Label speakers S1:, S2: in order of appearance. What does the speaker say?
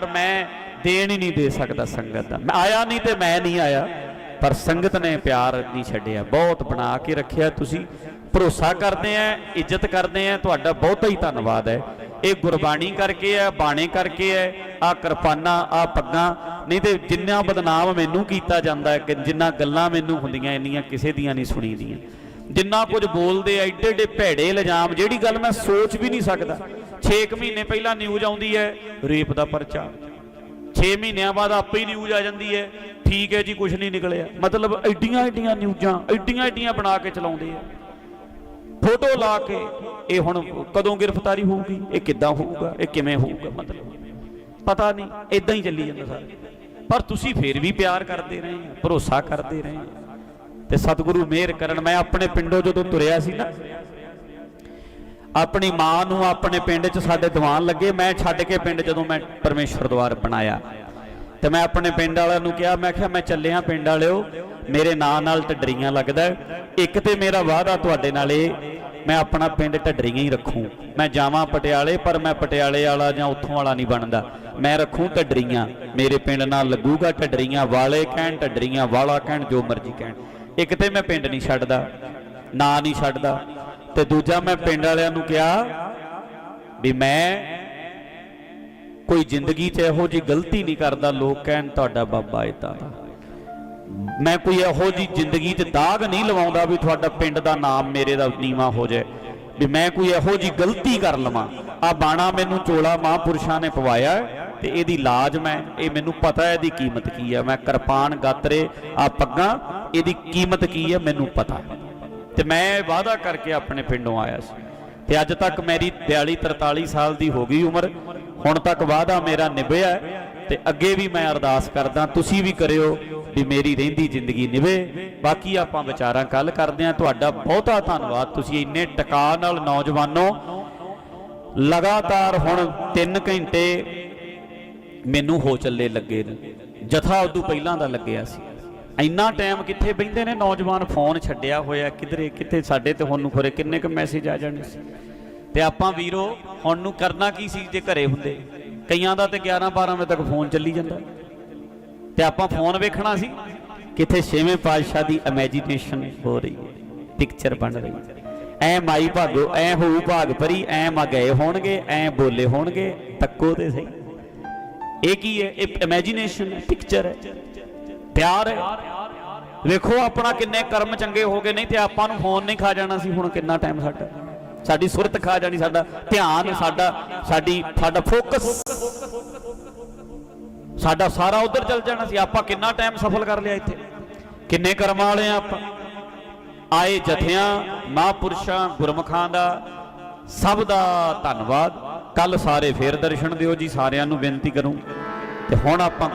S1: ਮੈਂ ਦੇਣ ਹੀ ਨਹੀਂ ਦੇ ਸਕਦਾ ਸੰਗਤ ਦਾ। ਮੈਂ ਆਇਆ ਨਹੀਂ ਤੇ ਮੈਂ ਨਹੀਂ ਆਇਆ, ਪਰ ਸੰਗਤ ਨੇ ਪਿਆਰ ਨਹੀਂ ਛੱਡਿਆ। ਬਹੁਤ ਬਣਾ ਕੇ ਰੱਖਿਆ ਤੁਸੀਂ। ਭਰੋਸਾ ਕਰਦੇ ਆ, ਇੱਜ਼ਤ ਕਰਦੇ ਆ, ਤੁਹਾਡਾ ਬਹੁਤਾ ਹੀ ਧੰਨਵਾਦ ਹੈ। ਇਹ ਗੁਰਬਾਣੀ ਕਰਕੇ ਹੈ, ਬਾਣੇ ਕਰਕੇ ਹੈ ਆ ਕਿਰਪਾਨਾਂ ਆ ਪੱਗਾਂ, ਨਹੀਂ ਤੇ ਜਿੰਨਾ ਬਦਨਾਮ ਮੈਨੂੰ ਕੀਤਾ ਜਾਂਦਾ ਹੈ, ਕਿ ਜਿੰਨਾ ਗੱਲਾਂ ਮੈਨੂੰ ਹੁੰਦੀਆਂ ਇੰਨੀਆਂ ਕਿਸੇ ਦੀਆਂ ਨਹੀਂ ਸੁਣੀਦੀਆਂ ਜਿੰਨਾ ਕੁਝ ਬੋਲਦੇ ਆ ਏਡੇ ਏਡੇ ਭੈੜੇ ਇਲਜ਼ਾਮ, ਜਿਹੜੀ ਗੱਲ ਮੈਂ ਸੋਚ ਵੀ ਨਹੀਂ ਸਕਦਾ। 6 ਮਹੀਨੇ ਪਹਿਲਾਂ ਨਿਊਜ਼ ਆਉਂਦੀ ਹੈ ਰੇਪ ਦਾ ਪਰਚਾ। 6 ਮਹੀਨਿਆਂ ਬਾਅਦ ਆਪੇ ਹੀ ਨਿਊਜ਼ ਆ ਜਾਂਦੀ ਹੈ, ਠੀਕ ਹੈ ਜੀ ਕੁਝ ਨਹੀਂ ਨਿਕਲਿਆ। ਮਤਲਬ ਐਡੀਆਂ ਐਡੀਆਂ ਨਿਊਜ਼ਾਂ ਐਡੀਆਂ ਐਡੀਆਂ ਬਣਾ ਕੇ ਚਲਾਉਂਦੇ ਆ। ਫੋਟੋ ਲਾ ਕੇ, ਇਹ ਹੁਣ ਕਦੋਂ ਗ੍ਰਿਫਤਾਰੀ ਹੋਊਗੀ, ਇਹ ਕਿੱਦਾਂ ਹੋਊਗਾ, ਇਹ ਕਿਵੇਂ ਹੋਊਗਾ, ਮਤਲਬ ਪਤਾ ਨਹੀਂ ਇਦਾਂ ਹੀ ਚੱਲੀ ਜਾਂਦਾ ਸਾਰਾ। ਪਰ ਤੁਸੀਂ ਫੇਰ ਵੀ ਪਿਆਰ ਕਰਦੇ ਰਹੇ ਭਰੋਸਾ ਕਰਦੇ ਰਹੇ ਤੇ ਸਤਿਗੁਰੂ ਮਿਹਰ ਕਰਨ, ਮੈਂ ਆਪਣੇ ਪਿੰਡੋਂ ਜਦੋਂ ਤੁਰਿਆ ਸੀ ਨਾ ਆਪਣੀ ਮਾਂ ਨੂੰ ਆਪਣੇ ਪਿੰਡ 'ਚ ਸਾਡੇ ਦੀਵਾਨ ਲੱਗੇ, ਮੈਂ ਛੱਡ ਕੇ ਪਿੰਡ ਜਦੋਂ ਮੈਂ ਪਰਮੇਸ਼ਰ ਦਵਾਰ ਬਣਾਇਆ। ਤੇ ਮੈਂ ਆਪਣੇ ਪਿੰਡ ਵਾਲਿਆਂ ਨੂੰ ਕਿਹਾ, ਮੈਂ ਕਿਹਾ, ਮੈਂ ਚੱਲਿਆ ਪਿੰਡ ਵਾਲਿਓ, ਮੇਰੇ ਨਾਂ ਨਾਲ ਢੱਡਰੀਆਂ ਲੱਗਦਾ ਇੱਕ ਤੇ ਮੇਰਾ ਵਾਅਦਾ ਤੁਹਾਡੇ ਨਾਲ ਇਹ ਮੈਂ ਆਪਣਾ ਪਿੰਡ ਢੱਡਰੀਆਂ ਹੀ ਰੱਖੂ। ਮੈਂ ਜਾਵਾਂ ਪਟਿਆਲੇ, ਪਰ ਮੈਂ ਪਟਿਆਲੇ ਵਾਲਾ ਜਾਂ ਉੱਥੋਂ ਵਾਲਾ ਨਹੀਂ ਬਣਦਾ। ਮੈਂ ਰੱਖੂ ਢੱਡਰੀਆਂ, ਮੇਰੇ ਪਿੰਡ ਨਾਲ ਲੱਗੂਗਾ ਢੱਡਰੀਆਂ, ਵਾਲੇ ਕਹਿਣ ਢੱਡਰੀਆਂ, ਵਾਲਾ ਕਹਿਣ ਜੋ ਮਰਜ਼ੀ ਕਹਿਣ। ਇੱਕ ਤੇ ਮੈਂ ਪਿੰਡ ਨਹੀਂ ਛੱਡਦਾ, ਨਾਂ ਨਹੀਂ ਛੱਡਦਾ ਤੇ ਦੂਜਾ ਮੈਂ ਪਿੰਡ ਵਾਲਿਆਂ ਨੂੰ ਕਿਹਾ ਵੀ ਮੈਂ ਕੋਈ ਜ਼ਿੰਦਗੀ 'ਚ ਇਹੋ ਜੀ ਗਲਤੀ ਨਹੀਂ ਕਰਦਾ, ਲੋਕ ਕਹਿਣ ਤੁਹਾਡਾ ਬਾਬਾ ਇਦਾਂ ਦਾ। ਮੈਂ ਕੋਈ ਇਹੋ ਜੀ ਜ਼ਿੰਦਗੀ 'ਚ ਦਾਗ ਨਹੀਂ ਲਵਾਉਂਦਾ ਵੀ ਤੁਹਾਡਾ ਪਿੰਡ ਦਾ ਨਾਮ ਮੇਰੇ ਦਾ ਨੀਵਾ ਹੋ ਜਾਏ। ਵੀ ਮੈਂ ਕੋਈ ਇਹੋ ਜੀ ਗਲਤੀ ਕਰ ਲਵਾਂ। ਆ ਬਾਣਾ ਮੈਨੂੰ ਚੋਲਾ ਮਹਾਂਪੁਰਸ਼ਾਂ ਨੇ ਪਵਾਇਆ ਤੇ ਇਹਦੀ ਲਾਜ ਮੈਂ, ਇਹ ਮੈਨੂੰ ਪਤਾ ਹੈ ਇਹਦੀ ਕੀਮਤ ਕੀ ਹੈ ਮੈਂ ਕਿਰਪਾਨ ਗਾਤਰੇ ਆ ਪੱਗਾਂ, ਇਹਦੀ ਕੀਮਤ ਕੀ ਹੈ ਮੈਨੂੰ ਪਤਾ। ਤੇ ਮੈਂ ਵਾਅਦਾ ਕਰਕੇ ਆਪਣੇ ਪਿੰਡੋਂ ਆਇਆ ਸੀ। ਤੇ ਅੱਜ ਤੱਕ ਮੇਰੀ 42 43 ਸਾਲ ਦੀ ਹੋ ਗਈ ਉਮਰ। ਹੁਣ ਤੱਕ ਵਾਅਦਾ ਮੇਰਾ ਨਿਭਿਆ ਹੈ ਤੇ ਅੱਗੇ ਵੀ ਮੈਂ ਅਰਦਾਸ ਕਰਦਾ, ਤੁਸੀਂ ਵੀ ਕਰਿਓ ਵੀ ਮੇਰੀ ਰਹਿੰਦੀ ਜ਼ਿੰਦਗੀ ਨਿਭੇ। ਬਾਕੀ ਆਪਾਂ ਵਿਚਾਰਾਂ ਕੱਲ ਕਰਦੇ ਹਾਂ। ਤੁਹਾਡਾ ਬਹੁਤਾ ਧੰਨਵਾਦ। ਤੁਸੀਂ ਇੰਨੇ ਟਿਕਾ ਨਾਲ ਨੌਜਵਾਨੋ, ਲਗਾਤਾਰ ਹੁਣ 3 ਘੰਟੇ ਮੈਨੂੰ ਹੋ ਚੱਲੇ ਲੱਗੇ ਨੇ। ਜਥਾ ਉਦੋਂ ਪਹਿਲਾਂ ਦਾ ਲੱਗਿਆ ਸੀ। ਇੰਨਾ ਟਾਈਮ ਕਿੱਥੇ ਬੈਂਦੇ ਨੇ? ਨੌਜਵਾਨ ਫੋਨ ਛੱਡਿਆ ਹੋਇਆ ਕਿਧਰੇ, ਕਿੱਥੇ ਸਾਡੇ ਤੇ ਹੁਣ ਨੂੰ ਖਰੇ ਕਿੰਨੇ ਕੁ ਮੈਸੇਜ ਆ ਜਾਣੇ ਸੀ? ਤੇ ਆਪਾਂ ਵੀਰੋ, ਹੁਣ ਨੂੰ ਕਰਨਾ ਕੀ ਸੀ ਜੇ ਘਰੇ ਹੁੰਦੇ? ਕਈਆਂ ਦਾ ਤੇ 11 12 ਵਜੇ ਤੱਕ ਫੋਨ ਚੱਲੀ ਜਾਂਦਾ। ਤੇ ਆਪਾਂ ਫੋਨ ਵੇਖਣਾ ਸੀ, ਕਿੱਥੇ ਛੇਵੇਂ ਪਾਤਸ਼ਾਹ ਦੀ ਇਮੇਜਿਨੇਸ਼ਨ ਹੋ ਰਹੀ ਹੈ। ਪਿਕਚਰ ਬਣ ਰਹੀ ਹੈ। ਐ ਮਾਈ ਭਾਗੋ, ਐ ਹੋਊ ਭਾਗ ਪਰੀ, ਐ ਮਾ ਗਏ ਹੋਣਗੇ, ਐ ਬੋਲੇ ਹੋਣਗੇ, ਤੱਕੋ ਤੇ ਸਹੀ। ਇਹ ਕੀ ਹੈ? ਇਹ ਇਮੇਜਿਨੇਸ਼ਨ ਹੈ ਪਿਕਚਰ ਹੈ। ਪਿਆਰ ਹੈ। ਵੇਖੋ ਆਪਣਾ ਕਿੰਨੇ ਕਰਮ ਚੰਗੇ ਹੋ ਗਏ, ਨਹੀਂ ਤੇ ਆਪਾਂ ਨੂੰ ਫੋਨ ਨਹੀਂ ਖਾ ਜਾਣਾ ਸੀ, ਹੁਣ ਕਿੰਨਾ ਟਾਈਮ ਸਾਡਾ। ਸਾਡੀ ਸੁਰਤ ਖਾ ਜਾਣੀ, ਸਾਡਾ ਧਿਆਨ, ਸਾਡਾ, ਸਾਡੀ, ਸਾਡਾ ਫੋਕਸ ਸਾਡਾ ਸਾਰਾ ਉਧਰ ਚੱਲ ਜਾਣਾ ਸੀ, ਆਪਾਂ ਕਿੰਨਾ ਟਾਈਮ ਸਫਲ ਕਰ ਲਿਆ ਇੱਥੇ। ਕਿੰਨੇ ਕਰਮਾਂ ਵਾਲੇ ਆ ਆਪਾਂ। ਆਏ ਜਥਿਆਂ, ਮਹਾਂਪੁਰਸ਼ਾਂ, ਗੁਰਮੁਖਾਂ ਦਾ ਸਭ ਦਾ ਧੰਨਵਾਦ। ਕੱਲ ਸਾਰੇ ਫੇਰ ਦਰਸ਼ਨ ਦਿਓ ਜੀ, ਸਾਰਿਆਂ ਨੂੰ ਬੇਨਤੀ ਕਰੂੰ। ਤੇ ਹੁਣ ਆਪਾਂ